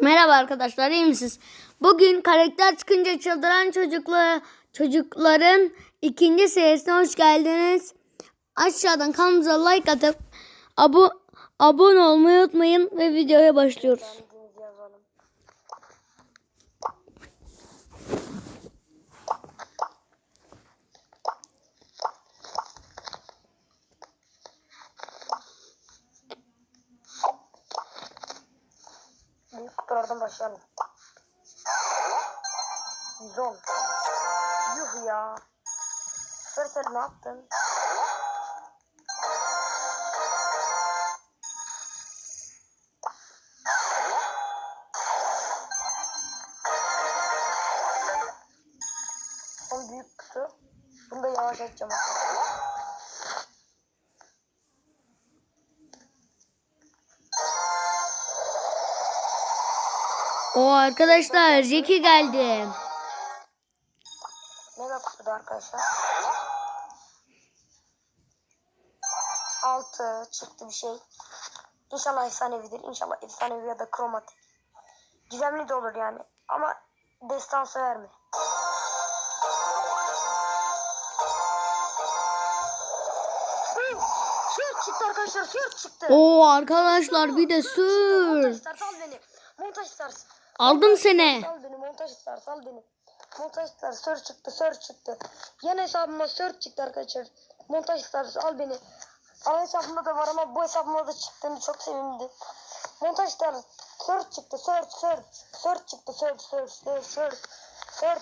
Merhaba arkadaşlar iyi misiniz? Bugün karakter çıkınca çıldıran çocuklar, çocukların ikinci serisine hoş geldiniz. Aşağıdan kanalımıza like atıp abo abone olmayı unutmayın ve videoya başlıyoruz. Büyük kutulardan başlayalım. 110. Yuh ya. Süpersel ne yaptın? O arkadaşlar Jackie geldi. Mega kutuda arkadaşlar. 6 çıktı bir şey. İnşallah efsanevidir. İnşallah efsanevi ya da kromatik. Gizemli de olur yani. Ama destansı verme. Hı, Sür çıktı arkadaşlar. Sür çıktı. O arkadaşlar bir de Montaj sür. beni. Montaj star. Aldım seni. Sal beni montaj star sal beni. Montaj star sör çıktı sör çıktı. Yan hesabıma sör çıktı arkadaşlar. Montaj star al beni. Ana hesabımda da var ama bu hesabımda da çıktığını çok sevindim. Montaj star sör çıktı sör sör. Sör çıktı sör sör sör sör. Sör.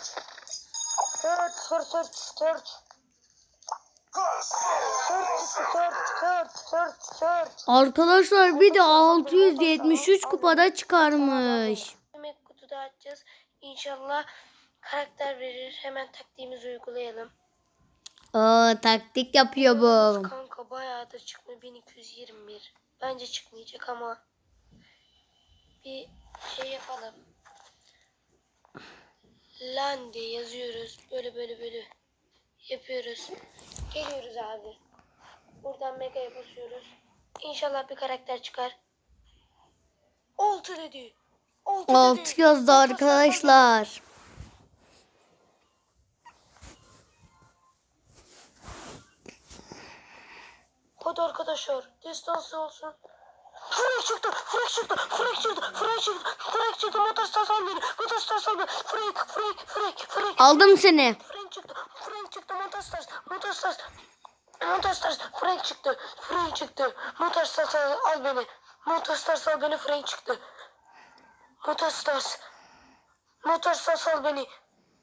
Sör sör sör sör. Arkadaşlar bir de 673 kupada çıkarmış. Kutuda açacağız. İnşallah karakter verir. Hemen taktiğimizi uygulayalım. O taktik yapıyor bu. Kanka bayağı da çıkma 1221. Bence çıkmayacak ama bir şey yapalım. Lan diye yazıyoruz. Böyle böyle böyle yapıyoruz. Geliyoruz abi. Buradan mega'ya basıyoruz. İnşallah bir karakter çıkar. Oltu dedi. Oltu dedi. Alt yazdı arkadaşlar. Hadi arkadaşlar destansı olsun. Frank çıktı, Frank çıktı, Frank çıktı, Frank çıktı, Frank çıktı, motor stasal beni, motor stasal beni, Frank, Frank, Frank, Frank, Aldım seni. Frank çıktı, Frank çıktı, motor stas, motor stas, motor stas, Frank çıktı, Frank çıktı, motor stas al beni, motor stas al beni, Frank çıktı, motor stas, motor stas al beni,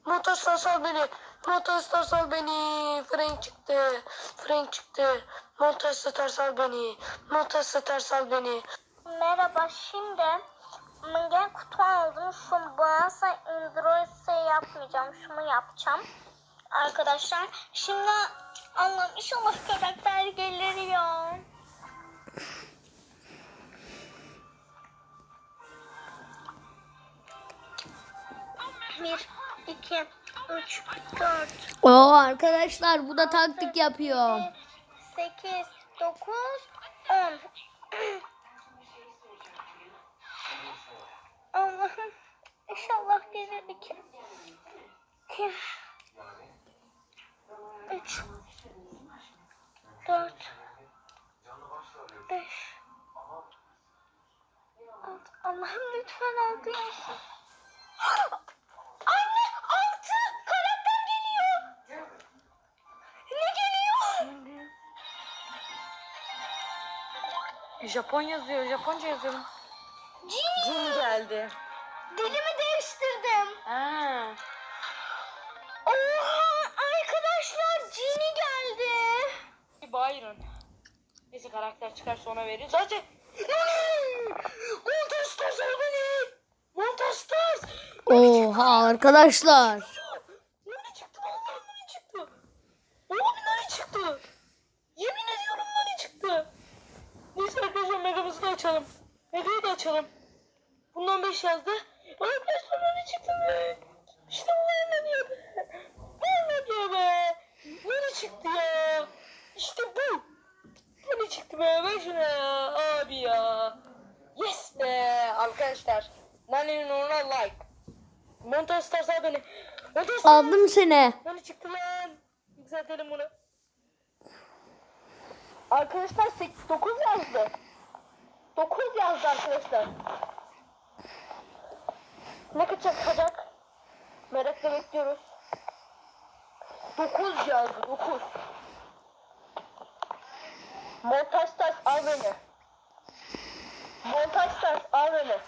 motor stas al beni, motor stas al beni, Frank çıktı, Frank çıktı, motor stas al beni, motor stas al beni. Merhaba şimdi gel kutu aldım. Şu boyasa indroise yapmayacağım. Şunu yapacağım. Arkadaşlar şimdi Allah'ım inşallah karakter gelir ya. Bir, iki, üç, dört, O arkadaşlar bu da taktik yapıyor. 8, 9, 10. Allah'ım inşallah gelir 2, 2, 3, 4, 5, 6. Allah'ım lütfen altı Japon yazıyor. Japonca yazıyorum. Cin geldi. Dilimi değiştirdim. Ha. Oha arkadaşlar Cini geldi. Byron. Neyse karakter çıkarsa ona veririz. Zaten Monster Stars beni. Monster Stars. Oha arkadaşlar. Nani çıktı? Vallahi Nani çıktı. Oğlum Nani çıktı. Yemin ediyorum Nani çıktı. Neyse arkadaşlar Megamızı da açalım. Mega'yı da açalım. Bundan 5 yazdı. Arkadaşlar Nani çıktı be. İşte bu ne diyor be. Ne diyor be. Nani çıktı ya. İşte bu. Nani çıktı be. Ver şunu ya. Abi ya. Yes be arkadaşlar. Nani'nin uğruna like. Montaj Stars beni. Montaj. Aldım seni. Nani çıktı lan. Yükseltelim bunu. Arkadaşlar 9 yazdı. 9 yazdı arkadaşlar. Ne kaçak çıkacak? Merakla bekliyoruz. 9 yazdı 9. Montaj Stars al beni. Montaj Stars al beni.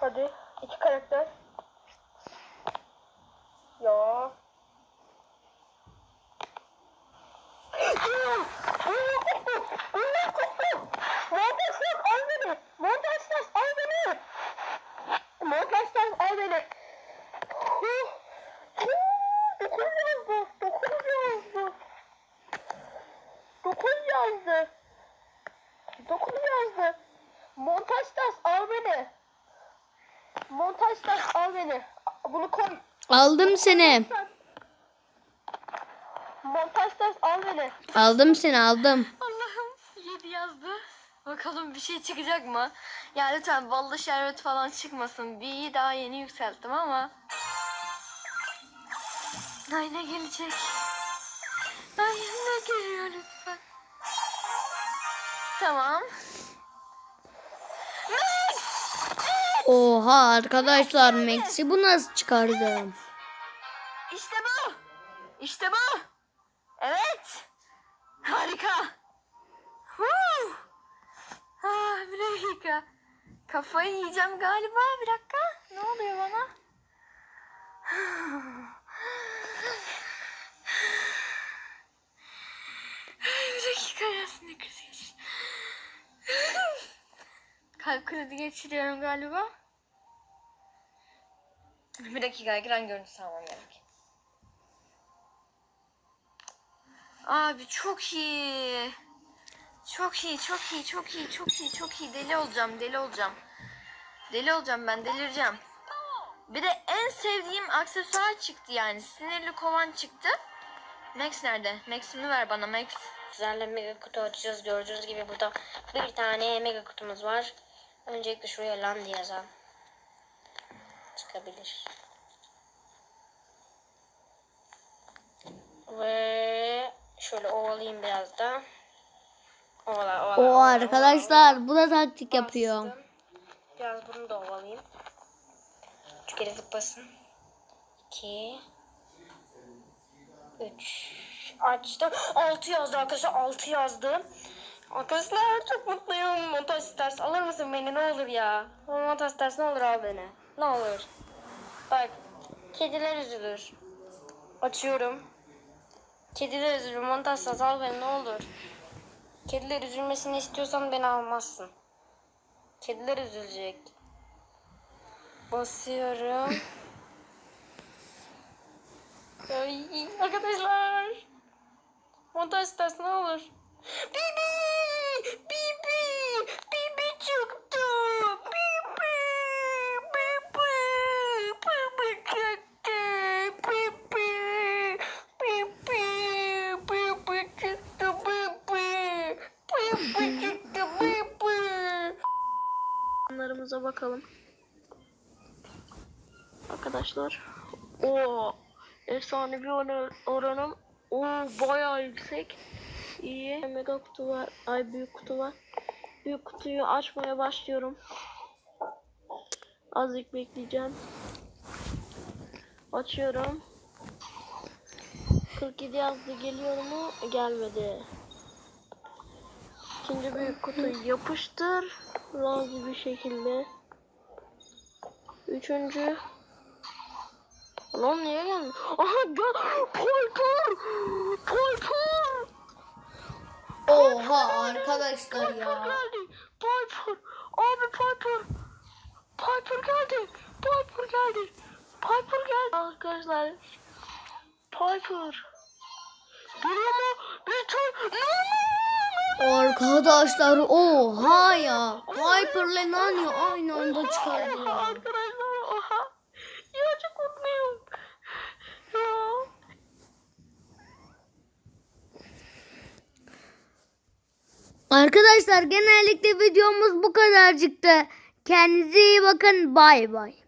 Hadi iki karakter. Ya. Montajlar al beni. Montajlar al beni. Montajlar al beni. Dokuz yazdı. Dokuz yazdı. Dokuz yazdı. Dokuz yazdı. Montajlar al beni. Montajlar al beni. Bunu koy. Aldım seni. Montajlar al beni. Aldım seni aldım. Allah'ım 7 yazdı. Bakalım bir şey çıkacak mı? Ya lütfen ballı şerbet falan çıkmasın. Bir daha yeni yükselttim ama. Ay ne gelecek? Ay ne geliyor lütfen? Tamam. Oha arkadaşlar Max'i bu nasıl çıkardım? İşte bu. İşte bu. Evet. Harika. Huu. Ah, bir dakika. Kafayı yiyeceğim galiba. Bir dakika. Ne oluyor bana? Dakika ya sinir krizi geçir. Kalp krizi geçiriyorum galiba. Bir dakika ekran görüntüsü almam gerek. Abi çok iyi. Çok iyi, çok iyi, çok iyi, çok iyi, çok iyi. Deli olacağım, deli olacağım. Deli olacağım ben, delireceğim. Bir de en sevdiğim aksesuar çıktı yani. Sinirli kovan çıktı. Max nerede? Max'imi ver bana Max. Sizlerle mega kutu açacağız. Gördüğünüz gibi burada bir tane mega kutumuz var. Öncelikle şuraya lan diye yazalım. Çıkabilir. Ve şöyle ovalayayım biraz da. Ovala ovala. O ovala, arkadaşlar bu da taktik yapıyor. Bastım. Biraz bunu da ovalayayım. Üç kere zıplasın. İki. Üç. Açtım. Altı yazdı arkadaşlar. Altı yazdı. Arkadaşlar çok mutluyum. Montaj ters alır mısın beni ne olur ya? Montaj ters ne olur al beni. Ne olur. Bak. Kediler üzülür. Açıyorum. Kediler üzülür. Montaj ters al beni ne olur. Kediler üzülmesini istiyorsan beni almazsın. Kediler üzülecek. Basıyorum. Ay, arkadaşlar. Montaj istersen ne olur. Bibi! Bibi! Bibi çıktı! Bibi! Bibi! Bibi çıktı! Bibi! Bibi! Bibi çıktı! Bibi! Bibi çıktı! Bibi! Onlarımıza bakalım. Arkadaşlar. o efsane bir oran- oranım. O bayağı yüksek. İyi. Mega kutu var. Ay büyük kutu var. Büyük kutuyu açmaya başlıyorum. Azıcık bekleyeceğim. Açıyorum. 47 yazdı geliyor mu? Gelmedi. İkinci büyük kutuyu yapıştır. Razı bir şekilde. Üçüncü. Lan niye gelmiyor? Aha gel. Piper. Piper. Oha arkadaşlar Piper ya. geldi. Piper. Abi Piper. Piper geldi. Piper geldi. Piper geldi. Arkadaşlar. Piper. Mu? Bir tane. Arkadaşlar oha ya. Viper'le Nani aynı anda çıkardı ya. Arkadaşlar oha. Ya çok mutluyum. Ya. Arkadaşlar genellikle videomuz bu kadarcıktı. Kendinize iyi bakın. Bay bay.